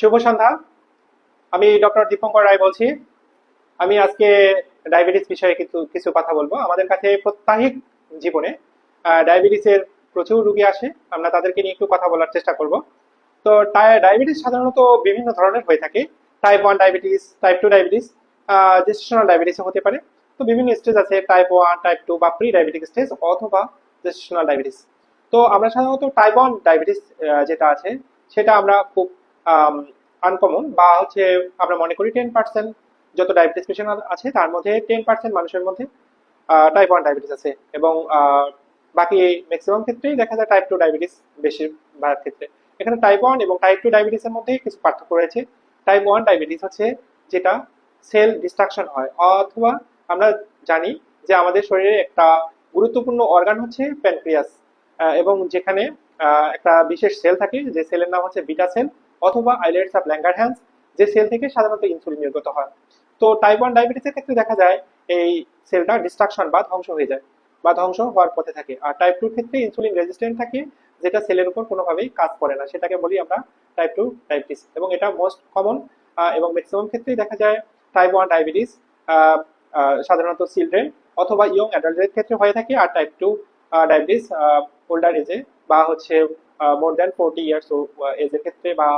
শুভ সন্ধ্যা। আমি ডক্টর দীপঙ্কর রায় বলছি। আমি আজকে ডায়াবেটিস বিষয়ে কিছু কিছু কথা বলব। আমাদের কাছে প্রত্যাহিক জীবনে ডায়াবেটিসের প্রচুর রোগী আসে। আমরা তাদেরকে নিয়ে একটু কথা বলার চেষ্টা করব। তো ডায়াবেটিস সাধারণত বিভিন্ন ধরনের হয়ে থাকে। Type one diabetes type two diabetes gestational ডায়াবেটিসও হতে পারে। তো বিভিন্ন স্টেজ আছে টাইপ ওয়ান টাইপ টু বা প্রি ডায়াবেটিক স্টেজ অথবা জেস্টেশনাল ডায়াবেটিস তো আমরা সাধারণত টাইপ ওয়ান ডায়াবেটিস যেটা আছে, সেটা আমরা খুব আনকমন বা হচ্ছে আমরা মনে করি টেন পার্সেন্ট যত ডায়াবেটিস পেশেন্ট আছে তার মধ্যে টেন পার্সেন্ট মানুষের মধ্যে টাইপ ওয়ান ডায়াবেটিস আছে এবং বাকি ম্যাক্সিমাম ক্ষেত্রেই দেখা যায় টাইপ টু ডায়াবেটিস বেশিরভাগ ক্ষেত্রে। এখানে টাইপ ওয়ান এবং টাইপ টু ডায়াবেটিসের মধ্যে কিছু পার্থক্য রয়েছে। টাইপ ওয়ান ডায়াবেটিস হচ্ছে যেটা সেল ডিস্ট্রাকশন হয় অথবা আমরা জানি যে আমাদের শরীরে একটা গুরুত্বপূর্ণ অর্গান হচ্ছে প্যানক্রিয়াস এবং যেখানে একটা বিশেষ সেল থাকে যে সেলের নাম হচ্ছে বিটা সেল অথবা আইলেটস অফ ল্যাঙ্গারহ্যান্স যে সেল থেকে সাধারণত ইনসুলিন নির্গত হয়। তো টাইপ ওয়ান ডায়াবেটিসের ক্ষেত্রে দেখা যায়, এই সেলটা ডিস্ট্রাকশন বা ধ্বংস হয়ে যায় বা ধ্বংস হওয়ার পথে থাকে। আর টাইপ টুর ক্ষেত্রে ইনসুলিন রেজিস্ট্যান্ট থাকে, যেটা সেলের উপর কোনোভাবেই কাজ করে না। সেটাকে বলি আমরা টাইপ টু ডায়াবেটিস এবং এটা মোস্ট কমন এবং ম্যাক্সিমাম ক্ষেত্রেই দেখা যায় টাইপ ওয়ান ডায়াবেটিস সাধারণত চিলড্রেন অথবা ইয়ং অ্যাডাল্টদের ক্ষেত্রে হয়ে থাকে। আর টাইপ টু ডায়াবেটিস ওল্ডার এজে বা হচ্ছে মোর দ্যান ফোরটি ইয়ার্স এজের ক্ষেত্রে বা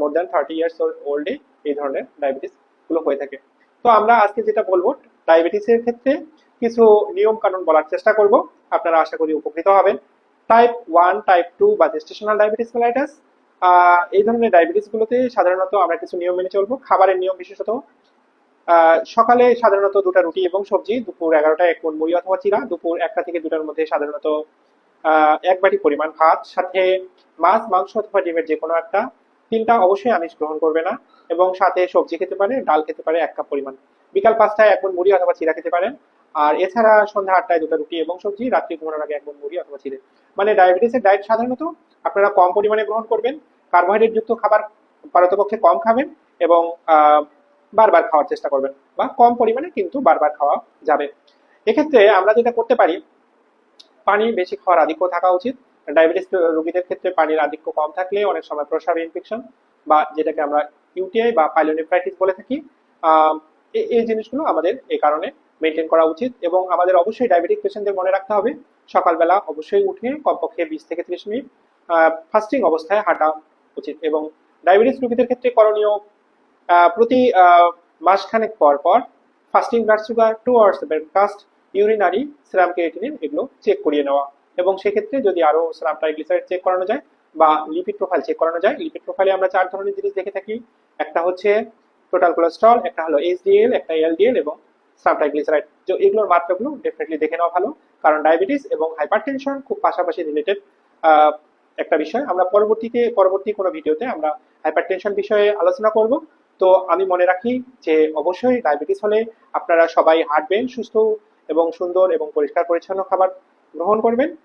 মোর দ্যান থার্টি ইয়ার্স ওল্ডে এই ধরনের ডায়াবেটিসগুলো হয়ে থাকে। তো আমরা আজকে যেটা বলব ডায়াবেটিসের ক্ষেত্রে কিছু নিয়ম কানুন বলার চেষ্টা করব। আপনারা আশা করি উপকৃত হবেন। টাইপ ওয়ান টাইপ টু বা জেস্টেশনাল ডায়াবেটিস মেলাইটাস এই ধরনের ডায়াবেটিস গুলোতে সাধারণত আমরা কিছু নিয়ম মেনে চলবো। খাবারের নিয়ম বিশেষত সকালে সাধারণত দুটা রুটি এবং সবজি, দুপুর এগারোটায় এক মুড়ি অথবা চিরা, দুপুর একটা থেকে দুটার মধ্যে সাধারণত এক বাটি পরিমাণ ভাত, সাথে মাছ, মাংস অথবা ডিমের যে কোনো একটা। তিনটা অবশ্যই আমিষ গ্রহণ করবে না এবং সাথে সবজি খেতে পারে, ডাল খেতে পারে, এক কাপ পরিমাণ। বিকাল পাঁচটায় এক মুড়ি অথবা চিরা খেতে পারেন। আর এছাড়া সন্ধ্যা আটটায় দুটো রুটি এবং সবজি, রাত্রি ঘুমানোর আগে এক মুড়ি অথবা চিড়ে। মানে ডায়াবেটিসের ডায়েট সাধারণত আপনারা কম পরিমাণে গ্রহণ করবেন। কার্বোহাইড্রেট যুক্ত খাবার পারতপক্ষে কম খাবেন এবং বারবার খাওয়ার চেষ্টা করবেন। বা কম পরিমাণে কিন্তু বারবার খাওয়া যাবে। এক্ষেত্রে আমরা যেটা করতে পারি পানি বেশি খাওয়ার আধিক্য থাকা উচিত। ডায়াবেটিস রোগীদের ক্ষেত্রে পানির আধিক্য কম থাকলে অনেক সময় প্রস্রাব ইনফেকশন বা যেটাকে আমরা ইউটিআই বা পাইলোনেফ্রাইটিস বলে থাকি এই জিনিসগুলো আমাদের এই কারণে মেনটেন করা উচিত এবং আমাদের অবশ্যই ডায়াবেটিক পেশেন্টদের মনে রাখতে হবে, সকালবেলা অবশ্যই উঠে কমপক্ষে বিশ থেকে ত্রিশ মিনিট ফাস্টিং অবস্থায় হাঁটা উচিত এবং ডায়াবেটিস রোগীদের ক্ষেত্রে করণীয় প্রতি মাসখানেক পর পর fasting blood sugar two hours breakfast urinary serum creatinine এগুলো চেক করিয়ে নেওয়া। এবং সেক্ষেত্রে যদি আরও সেরাম ট্রাইগ্লিসারাইড চেক করানো যায় বা লিপিড প্রোফাইল চেক করানো যায় লিপিড প্রোফাইলে আমরা চার ধরনের জিনিস দেখে থাকি। একটা হচ্ছে টোটাল কোলেস্ট্রল একটা হলো এইচডিএল একটা এলডিএল এবং সেরাম ট্রাইগ্লিসারাইড। তো এগুলোর মাত্রাগুলো ডেফিনেটলি দেখে নেওয়া ভালো। কারণ ডায়াবেটিস এবং হাইপারটেনশন খুব পাশাপাশি রিলেটেড একটা বিষয়। আমরা পরবর্তীতে, পরবর্তী কোনো ভিডিওতে আমরা হাইপারটেনশন বিষয়ে আলোচনা করব। তো আমি মনে রাখি যে অবশ্যই ডায়াবেটিস হলে আপনারা সবাই হাঁটবেন, সুস্থ এবং সুন্দর এবং পরিষ্কার পরিচ্ছন্ন খাবার গ্রহণ করবেন।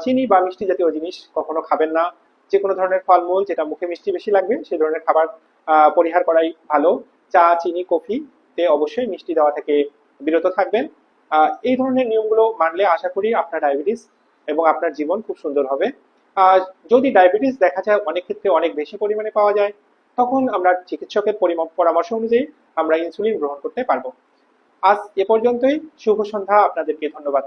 চিনি বা মিষ্টি জাতীয় জিনিস কখনো খাবেন না। যে কোনো ধরনের ফলমূল যেটা মুখে মিষ্টি বেশি লাগবে, সেই ধরনের খাবার পরিহার করাই ভালো। চা, চিনি, কফি তে অবশ্যই মিষ্টি দেওয়া থেকে বিরত থাকবেন। এই ধরনের নিয়মগুলো মানলে আশা করি আপনার ডায়াবেটিস এবং আপনার জীবন খুব সুন্দর হবে। যদি ডায়াবেটিস দেখা যায় অনেক ক্ষেত্রে অনেক বেশি পরিমাণে পাওয়া যায়, তখন আমরা চিকিৎসকের পরিম- পরামর্শ অনুযায়ী আমরা ইনসুলিন গ্রহণ করতে পারব। আজ এ পর্যন্তই। শুভ সন্ধ্যা। আপনাদেরকে ধন্যবাদ।